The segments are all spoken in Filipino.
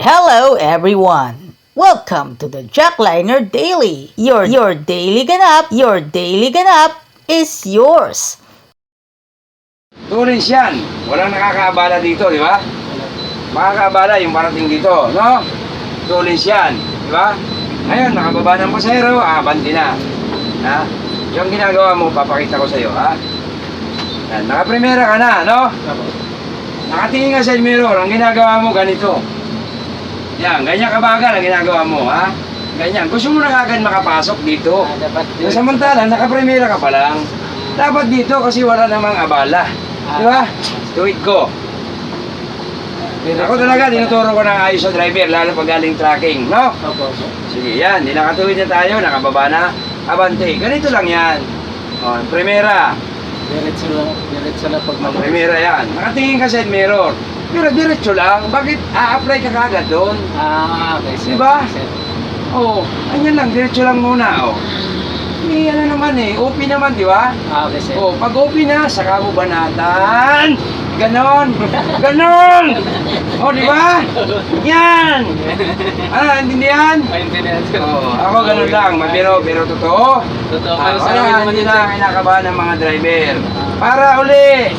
Hello everyone! Welcome to the Jackliner Daily. Your your daily ganap, your daily ganap is yours. Tulis yan. Walang nakakaabala dito, di ba? Makakaabala yung parating dito, no? Tulis yan, di ba? Ngayon, nakababa ng pasahero, abanti na. Ha? Yung ginagawa mo, papakita ko sa iyo, ha? Yan, nakaprimera ka na, no? Nakatingin ka sa mirror, ang ginagawa mo ganito. Yan, ganyan kabagal ang ginagawa mo, ha? Ganyan. Gusto mo na kagad makapasok dito. dapat Yung samantala, nakaprimera ka pa lang. Dapat dito kasi wala namang abala. Di ba? Tuwid ko. Ako talaga, tinuturo ko ng ayos sa driver, lalo pag galing tracking, no? Opo, opo. Sige, yan. Di nakatuwid na tayo, nakababa na. Abante. Ganito lang yan. O, primera. Diretso lang, diretso lang pag mag primera yan. Nakatingin ka sa mirror. Pero diretso lang. Bakit a-apply ka kagad doon? Ah, okay, sir. Diba? Sir. Oo. Oh, anyan lang, diretso lang muna, oh. May ano naman eh, OP naman, di ba? Ah, okay, sir. Oh, pag OP na, saka mo banatan. Ganon! Ganon! Oh, di ba? Yan! Ah, intindihan? Maintindihan, sir. Oh, ako ganun lang, mabiro, pero totoo. Totoo Ah, wala, hindi na kinakabahan ng mga driver. Para uli!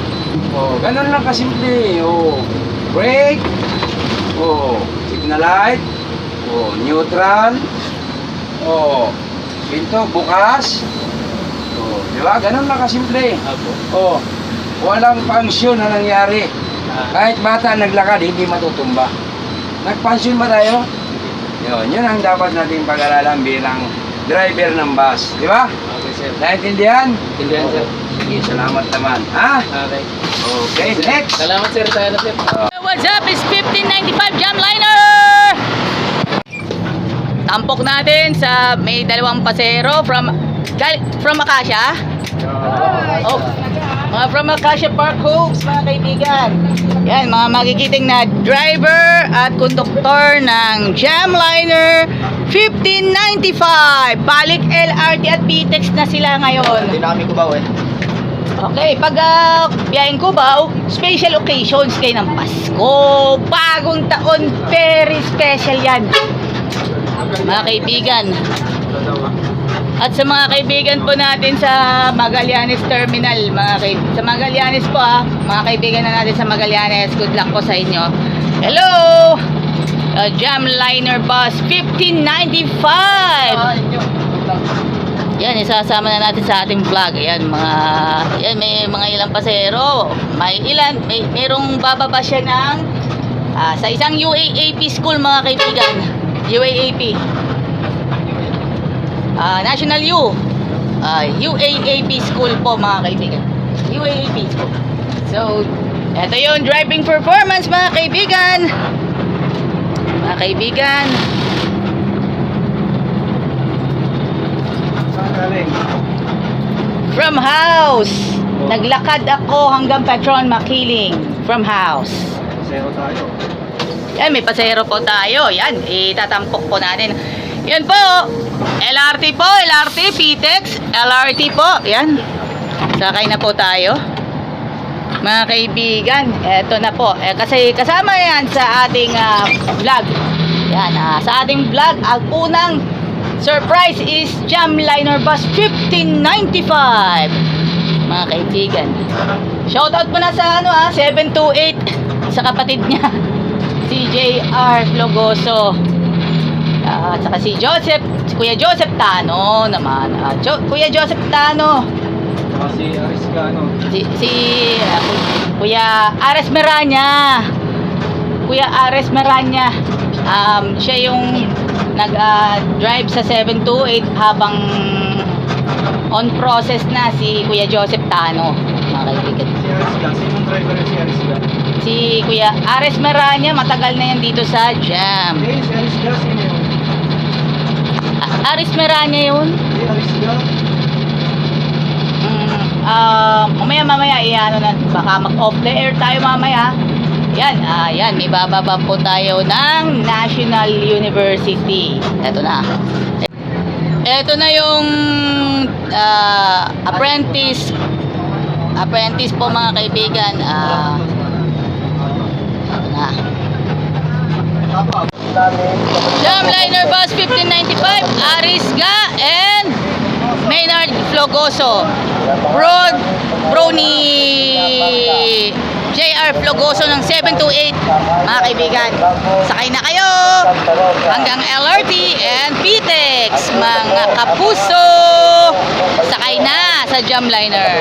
Oh, ganun lang kasimple. Oh, brake. Oh, signal light. Oh, neutral. Oh, pinto bukas. Oh, di ba? Ganun lang kasimple. Opo. Oh, walang pangsyon na nangyari. Ah, Kahit bata naglakad, hindi matutumba. Nagpansyon ba tayo? Yun, yun ang dapat nating pag-aralan bilang driver ng bus. Di ba? okay, sir. Naintindihan? Maintindihan, sir. Sige, salamat naman. Ha? Okay. Okay, next. Salamat, sir. Tayo na, sir. What's up? It's 1595 Jamliner! Tampok natin sa may dalawang pasero from from Acacia. Oh, mga from Acacia Park Hopes, mga kaibigan. Yan, mga magigiting na driver at konduktor ng Jamliner 1595. Balik LRT at PTEX na sila ngayon. Hindi na kami kubaw, eh. Okay, pag uh, biyaheng Cubao, special occasions kayo ng Pasko, bagong taon, very special yan. Mga kaibigan. At sa mga kaibigan po natin sa Magallanes Terminal, mga kay sa Magallanes po ah, mga kaibigan na natin sa Magallanes, good luck po sa inyo. Hello! Uh, Jamliner Bus 1595! Yan, isasama na natin sa ating vlog. Yan, mga, yan, may mga ilang pasero. May ilan, may, merong bababa siya ng, ah, sa isang UAAP school, mga kaibigan. UAAP. Ah, National U. Ah, UAAP school po, mga kaibigan. UAAP school. So, eto yung driving performance, mga kaibigan. Mga kaibigan. Saan galing? From house. Naglakad ako hanggang Petron Makiling. From house. Zero tayo. Yan, may pasahero po tayo. Yan, itatampok po natin. Yan po. LRT po, LRT, PTEX, LRT po. Yan. Sakay na po tayo. Mga kaibigan, eto na po. Eh, kasi kasama yan sa ating ah, vlog. Yan, ah, sa ating vlog, ang unang surprise is Jamliner Bus 1595. Mga kaibigan. Shoutout mo na sa ano ah, 728 sa kapatid niya. Si JR Flogoso. Ah, at saka si Joseph, si Kuya Joseph Tano naman. Ah, Jo- Kuya Joseph Tano. Kasi aris ka, ano. Si, si ah, Kuya Ares Meranya. Kuya Ares Meranya. Um, siya yung nag-drive sa 728 habang on process na si Kuya Joseph Tano. Mga kaibigan. Si aris ka. Sinong driver si aris ka? Si Kuya Ares Meranya, matagal na yan dito sa Jam. Eh, si aris ka. Sino yun? A- Ares Meranya yun. Si aris ka. Mm, ah, mamaya mamaya iano na baka mag off the air tayo mamaya. Yan, ah, yan may bababa po tayo ng National University. Ito na. Ito na yung ah, apprentice apprentice po mga kaibigan. Ah, ito na. Tapa. Jamliner Bus 1595, Arisga, and Maynard Flogoso. Road, bro ni JR Flogoso ng 728, mga kaibigan. Sakay na kayo hanggang LRT and PTEX, mga kapuso. Sakay na sa Jamliner.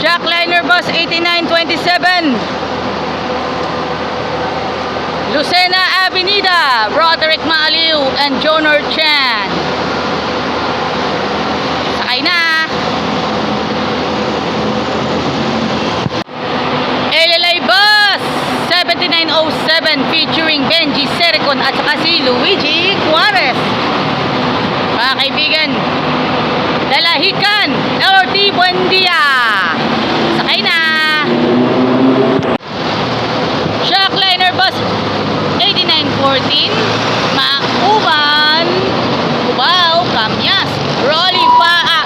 Jackliner Bus 8927. Lucena Avenida, Roderick Maliw and Jonor Chan. Sakay na. LLA Bus 7907 featuring Sericon at saka si Luigi Juarez. Mga kaibigan, Dalahican, LRT Buendia. Sakay na. Shockliner Bus 8914, Mauban, Cubao, Camyas, Rolly Paa,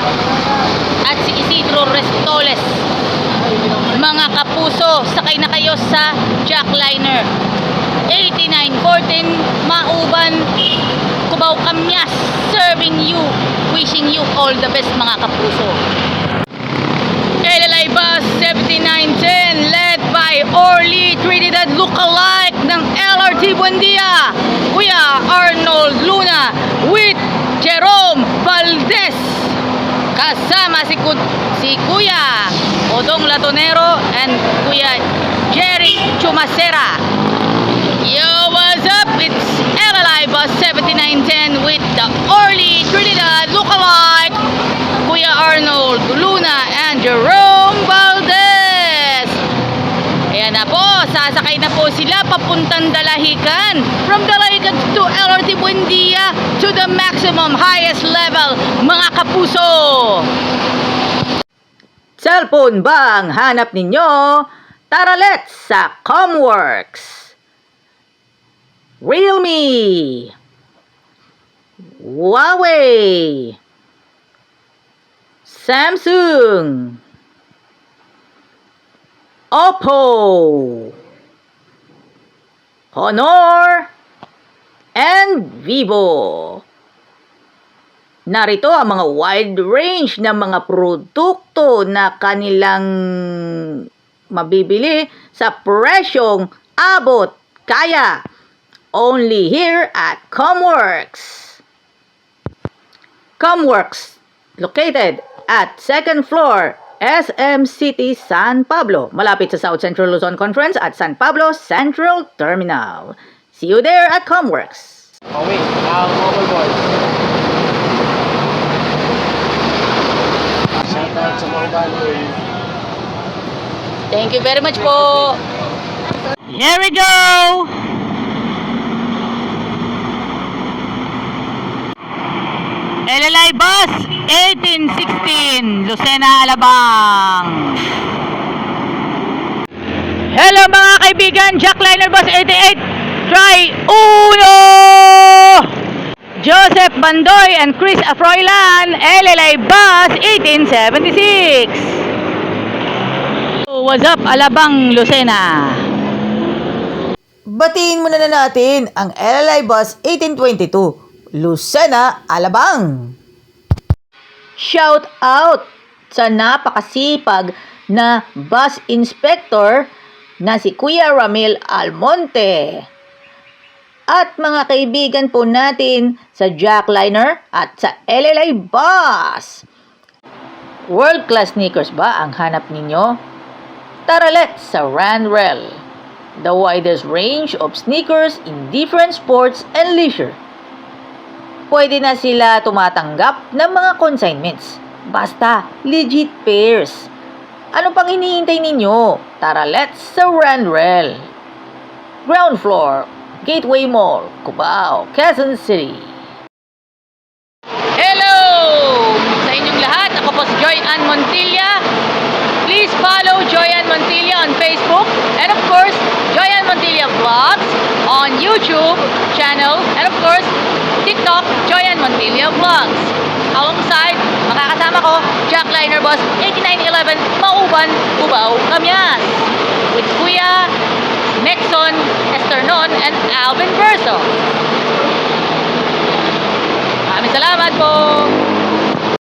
at si Isidro Restoles. Mga kapuso, sakay na kayo sa Jackliner. 8914, Mauban, Cubao, Camyas, serving you, wishing you all the best mga kapuso. LLI Bus 7910 led by Orly Trinidad lookalike ng LRT Buendia, Kuya Arnold Luna with Jerome Valdez. Kasama si, Ku- si Kuya Odong Latonero and Kuya Jerry Chumacera. Yo, what's up? It's LLI Bus 7910 with the Orly Trinidad lookalike Kuya Arnold Luna and Jerome Valdez. Ayan na po, sasakay na po sila papuntang Dalahican. From Dalahican to LRT Buendia to the maximum highest level, mga kapuso. Cellphone ba ang hanap ninyo? Tara let's sa Comworks. Realme. Huawei. Samsung, Oppo, Honor, and Vivo. Narito ang mga wide range ng mga produkto na kanilang mabibili sa presyong abot kaya. Only here at Comworks. Comworks, located at second floor, SM City, San Pablo, malapit sa South Central Luzon Conference at San Pablo Central Terminal. See you there at Comworks. Pauwi, ang mobile boy. Shout out sa mga bali. Thank you very much po. Here we go. 1816 Lucena, Alabang. Hello mga kaibigan, Jackliner Bus 88 Try Uno! Joseph Bandoy and Chris Afroilan, LLI Bus 1876. What's up, Alabang, Lucena? Batiin muna na natin ang LLI Bus 1822, Lucena, Alabang. Shout out sa napakasipag na bus inspector na si Kuya Ramil Almonte. At mga kaibigan po natin sa Jackliner at sa LLI Bus. World class sneakers ba ang hanap ninyo? Tara let's sa Ranrel, the widest range of sneakers in different sports and leisure. Pwede na sila tumatanggap ng mga consignments. Basta, legit pairs. Ano pang hinihintay ninyo? Tara let's Ranrel. Ground floor, Gateway Mall, Cubao, Quezon City. Hello! Sa inyong lahat, ako po si Joy Ann Montilla. Please follow Joy Ann Montilla on Facebook and of course, Joy Ann Montilla Vlogs on YouTube channel and of course, TikTok, Joy Ann Montilla Vlogs. Alongside, makakasama ko, Jackliner Boss 8911 Mauban, Cubao, Camyas. With Kuya Nexon Esternon, and Alvin Verso. Maraming salamat po!